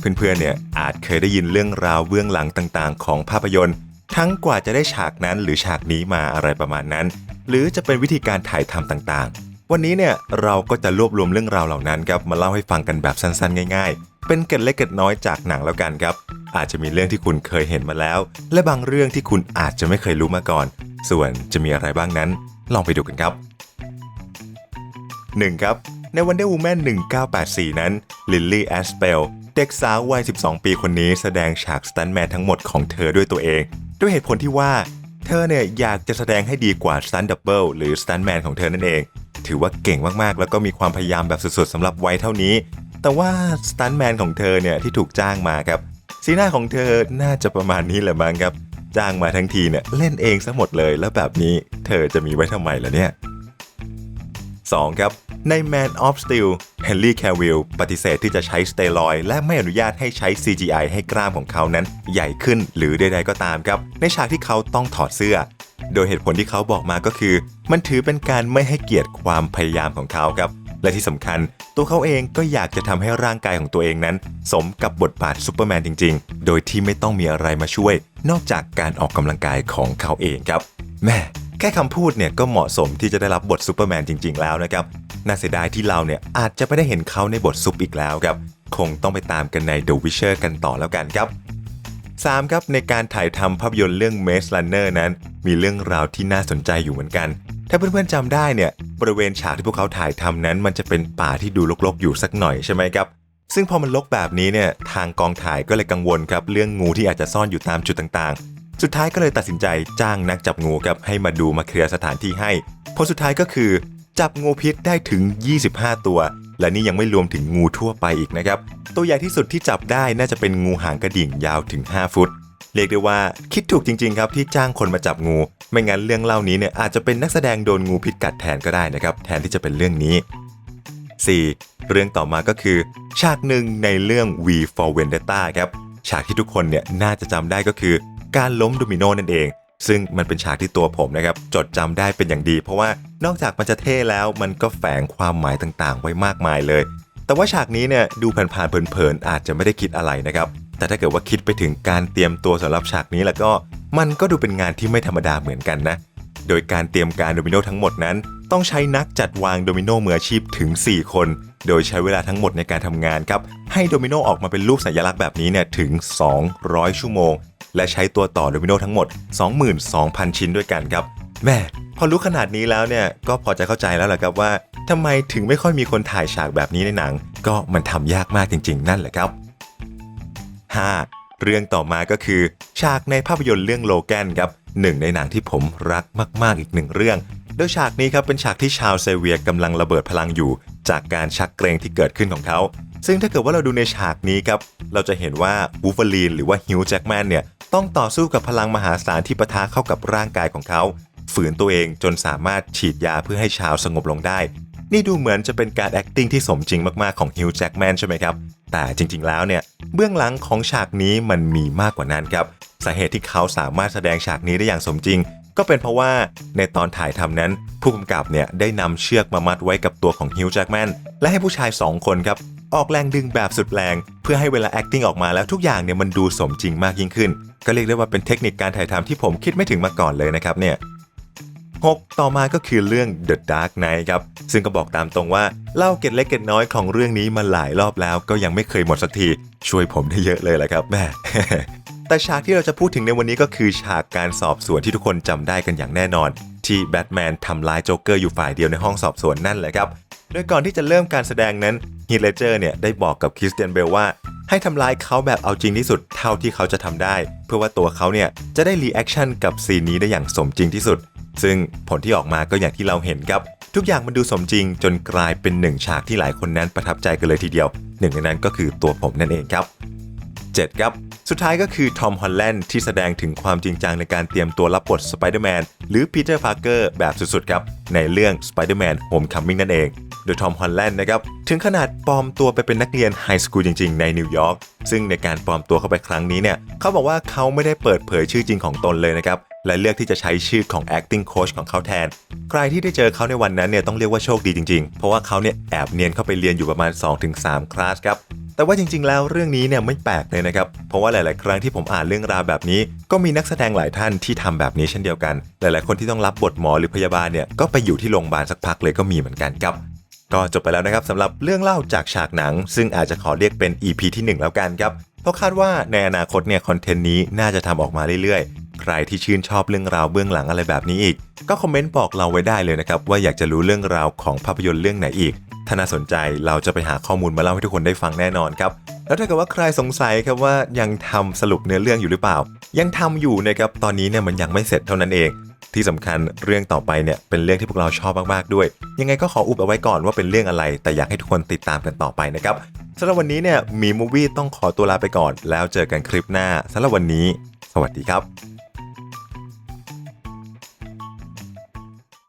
เพื่อนๆเนี่ยอาจเคยได้ยินเรื่องราวเบื้องหลังต่างๆ ของภาพยนตร์ ทั้งกว่าจะได้ฉากนั้นหรือฉากนี้มาอะไรประมาณนั้น หรือจะเป็นวิธีการถ่ายทำต่างๆ วันนี้เนี่ยเราก็จะรวบรวมเรื่องราวเหล่านั้นครับมาเล่าให้ฟังกันแบบสั้นๆ ง่ายๆ เป็นเกร็ดเล็กเกร็ดน้อยจากหนังแล้วกันครับ อาจจะมีเรื่องที่คุณเคยเห็นมาแล้ว และบางเรื่องที่คุณอาจจะไม่เคยรู้มาก่อน ส่วนจะมีอะไรบ้างนั้น ลองไปดูกันครับ 1. ครับ ใน Wonder Woman 1984 นั้นลิลลี่แอสเปลเด็กสาววัย 12 ปีคนนี้แสดงฉากสตันแมนทั้งหมดของเธอด้วยตัวเอง ด้วยเหตุผลที่ว่า เธอเนี่ยอยากจะแสดงให้ดีกว่าสตันดับเบิลหรือสตันแมนของเธอนั่นเอง ถือว่าเก่งมากๆ แล้วก็มีความพยายามแบบสุดๆสำหรับวัยเท่านี้ แต่ว่าสตันแมนของเธอเนี่ยที่ถูกจ้างมาครับสีหน้าของเธอน่าจะประมาณนี้แหละมั้งครับจ้างมาทั้งทีเนี่ยเล่นเองซะหมดเลยแล้วแบบนี้เธอจะมีไว้ทำไมล่ะเนี่ย 2. ครับ ใน Man of Steel เฮนรี่แควิลปฏิเสธที่จะใช้สเตียรอยและไม่อนุญาตให้ใช้ CGI ให้กล้ามของเขานั้นใหญ่ขึ้นหรือใดๆก็ตามครับ ในฉากที่เขาต้องถอดเสื้อ โดยเหตุผลที่เขาบอกมาก็คือ มันถือเป็นการไม่ให้เกียรติความพยายามของเขาครับและที่สำคัญตัวเขาเองก็อยากจะทำให้ร่างกายของตัวเองนั้น สมกับบทบาทซูเปอร์แมนจริง ๆ โดยที่ไม่ต้องมีอะไรมาช่วย นอกจากการออกกำลังกายของเขาเองครับ แม่ แค่คำพูดเนี่ยก็เหมาะสมที่จะได้รับบทซูเปอร์แมนจริง ๆ แล้วนะครับ น่าเสียดายที่เราเนี่ยอาจจะไม่ได้เห็นเขาในบทซุปอีกแล้วครับ คงต้องไปตามกันใน The Witcher กันต่อแล้วกันครับ 3. ครับในการถ่ายทำภาพยนตร์เรื่อง Maze Runner นั้น มีเรื่องราวที่น่าสนใจอยู่เหมือนกัน ถ้าเพื่อนๆจำได้เนี่ยบริเวณฉากที่พวกเขาถ่ายทำนั้น มันจะเป็นป่าที่ดูรกๆ อยู่สักหน่อยใช่ไหมครับซึ่งพอมันรกแบบนี้เนี่ยทางกองถ่ายก็เลยกังวลครับเรื่องงูที่อาจจะซ่อนอยู่ตามจุดต่างๆ สุดท้ายก็เลยตัดสินใจจ้างนักจับงูครับให้มาดูมาเคลียร์สถานที่ให้ ผลสุดท้ายก็คือ จับงูพิษได้ถึง 25 ตัว และนี่ยังไม่รวมถึงงูทั่วไปอีกนะครับ ตัวใหญ่ที่สุดที่จับได้น่าจะเป็นงูหางกระดิ่งยาวถึง 5 ฟุต เรียกได้ว่าคิดถูกจริง ๆ ครับที่จ้างคนมาจับงู ไม่งั้นเรื่องเล่านี้เนี่ยอาจจะเป็นนักแสดงโดนงูพิษกัดแทนก็ได้นะครับแทนที่จะเป็นเรื่องนี้ 4. เรื่องต่อมาก็คือ ฉากหนึ่งในเรื่อง V for Vendetta ครับ ฉากที่ทุกคนเนี่ยน่าจะจำได้ก็คือ การล้มโดมิโนนั่นเอง ซึ่งมันเป็นฉากที่ตัวผมนะครับจดจำได้เป็นอย่างดี เพราะว่านอกจากมันจะเท่แล้วมันก็แฝงความหมายต่างๆ ไว้มากมายเลย แต่ว่าฉากนี้เนี่ยดูผ่านๆเพลินๆอาจจะไม่ได้คิดอะไรนะครับแต่ถ้าเกิดว่าคิดไปถึงการเตรียมตัวสำหรับฉากนี้แล้วก็มันก็ดูเป็นงานที่ไม่ธรรมดาเหมือนกันนะ โดยการเตรียมการโดมิโนทั้งหมดนั้น ต้องใช้นักจัดวางโดมิโนมืออาชีพถึง 4 คน โดยใช้เวลาทั้งหมดในการทำงานครับ ให้โดมิโนออกมาเป็นรูปสัญลักษณ์แบบนี้เนี่ยถึง 200 ชั่วโมง และใช้ตัวต่อโดมิโนทั้งหมด 22,000 ชิ้นด้วยกันครับแม่พอรู้ขนาดนี้แล้วเนี่ยก็พอจะเข้าใจแล้วแหละครับว่าทำไมถึงไม่ค่อยมีคนถ่ายฉากแบบนี้ในหนัง ก็มันทำยากมากจริง ๆ นั่นแหละครับ 5. เรื่องต่อมาก็คือ ฉากในภาพยนตร์เรื่องโลแกนครับหนึ่งในหนังที่ผมรักมากๆอีกหนึ่งเรื่อง โดยฉากนี้ครับเป็นฉากที่ชาวเซเวียกำลังระเบิดพลังอยู่ จากการชักเกรงที่เกิดขึ้นของเขา ซึ่งถ้าเกิดว่าเราดูในฉากนี้ครับเราจะเห็นว่าบูฟเฟอรีนหรือว่าฮิวจ์แจ็คแมนเนี่ย ต้องต่อสู้กับพลังมหาศาลที่ปะทะเข้ากับร่างกายของเขา ฝืนตัวเองจนสามารถฉีดยาเพื่อให้ชาวสงบลงได้ นี่ดูเหมือนจะเป็นการ acting ที่สมจริงมากๆของฮิวจ์แจ็คแมนใช่ไหมครับ แต่จริงๆแล้วเนี่ย เบื้องหลังของฉากนี้มันมีมากกว่านั้นครับสาเหตุที่เขาสามารถแสดงฉากนี้ได้อย่างสมจริง ก็เป็นเพราะว่าในตอนถ่ายทำนั้น ผู้กำกับเนี่ยได้นำเชือกมามัดไว้กับตัวของฮิวจ์แจ็คแมนและให้ผู้ชาย 2 คนครับ ออกแรงดึงแบบสุดแรง เพื่อให้เวลา acting ออกมาแล้วทุกอย่างเนี่ยมันดูสมจริงมากยิ่งขึ้น ก็เรียกได้ว่าเป็นเทคนิคการถ่ายทำที่ผมคิดไม่ถึงมาก่อนเลยนะครับเนี่ย 6 ต่อมาก็คือเรื่อง The Dark Knight ครับ ซึ่งก็บอกตามตรงว่า เล่าเก็ดเล็กเก็ดน้อยของเรื่องนี้มาหลายรอบแล้ว ก็ยังไม่เคยหมดสักที ช่วยผมได้เยอะเลยแหละครับแม่ แต่ฉากที่เราจะพูดถึงในวันนี้ก็คือฉากการสอบสวนที่ทุกคนจำได้กันอย่างแน่นอน ที่แบทแมนทำร้ายโจ๊กเกอร์อยู่ฝ่ายเดียวในห้องสอบสวนนั่นแหละครับ โดยก่อนที่จะเริ่มการแสดงนั้นฮีเลเจอร์เนี่ยได้บอกกับคริสเตียนเบลว่า ให้ทำร้ายเขาแบบเอาจริงที่สุดเท่าที่เขาจะทำได้ เพื่อว่าตัวเขาเนี่ยจะได้รีแอคชั่นกับซีนนี้ได้อย่างสมจริงที่สุด ซึ่งผลที่ออกมาก็อย่างที่เราเห็นครับ ทุกอย่างมันดูสมจริงจนกลายเป็นหนึ่งฉากที่หลายคนนั้นประทับใจกันเลยทีเดียว หนึ่งในนั้นก็คือตัวผมนั่นเองครับ 7 ครับ สุดท้ายก็คือทอมฮอลแลนด์ที่แสดงถึงความจริงจังในการเตรียมตัวรับบทสไปเดอร์แมนหรือปีเตอร์พาร์เกอร์แบบสุดๆครับ ในเรื่อง Spider-Man Homecoming นั่นเอง โดยทอมฮอลแลนด์นะครับถึงขนาดปลอมตัวไปเป็นนักเรียนไฮสคูลจริงๆ ในนิวยอร์กซึ่งในการปลอมตัวเข้าไปครั้งนี้เนี่ยเขาบอกว่าเขาไม่ได้เปิดเผยชื่อจริงของตนเลยนะครับและเลือกที่จะใช้ชื่อของ acting coach ของเขาแทน ใครที่ได้เจอเขาในวันนั้นเนี่ยต้องเรียกว่าโชคดีจริงๆ เพราะว่าเขาเนี่ยแอบเนียนเข้าไปเรียนอยู่ประมาณ 2-3 คลาสครับ แต่ว่าจริงๆ แล้วเรื่องนี้เนี่ยไม่แปลกเลยนะครับ เพราะว่าหลายๆ ครั้งที่ผมอ่านเรื่องราวแบบนี้ ก็มีนักแสดงหลายท่านที่ทำแบบนี้เช่นเดียวกัน หลายๆ คนที่ต้องรับบทหมอหรือพยาบาลเนี่ยก็ไปอยู่ที่โรงพยาบาลสักพักเลยก็มีเหมือนกันครับ ก็จบไปแล้วนะครับสำหรับเรื่องเล่าจากฉากหนัง ซึ่งอาจจะขอเรียกเป็น EP ที่ 1 แล้วกันครับ เพราะคาดว่าในอนาคตเนี่ยคอนเทนต์นี้น่าจะทำออกมาเรื่อยๆ ใครที่ชื่นชอบเรื่องราวเบื้องหลังอะไรแบบนี้อีก ก็คอมเมนต์บอกเราไว้ได้เลยนะครับว่าอยากจะรู้เรื่องราวของภาพยนตร์เรื่องไหนอีก ถ้าน่าสนใจเราจะไปหาข้อมูลมาเล่าให้ทุกคนได้ฟังแน่นอนครับแล้วถ้าเกิดว่าใครสงสัยครับว่ายังทำสรุปเนื้อเรื่องอยู่หรือเปล่า ยังทำอยู่นะครับตอนนี้เนี่ยมันยังไม่เสร็จเท่านั้นเอง ที่สำคัญเรื่องต่อไปเนี่ยเป็นเรื่องที่พวกเราชอบมากๆด้วย ยังไงก็ขออุบเอาไว้ก่อนว่าเป็นเรื่องอะไร แต่อยากให้ทุกคนติดตามกันต่อไปนะครับสำหรับวันนี้เนี่ยมีมูวี่ต้องขอตัวลาไปก่อน แล้วเจอกันคลิปหน้าสำหรับวันนี้ สวัสดีครับ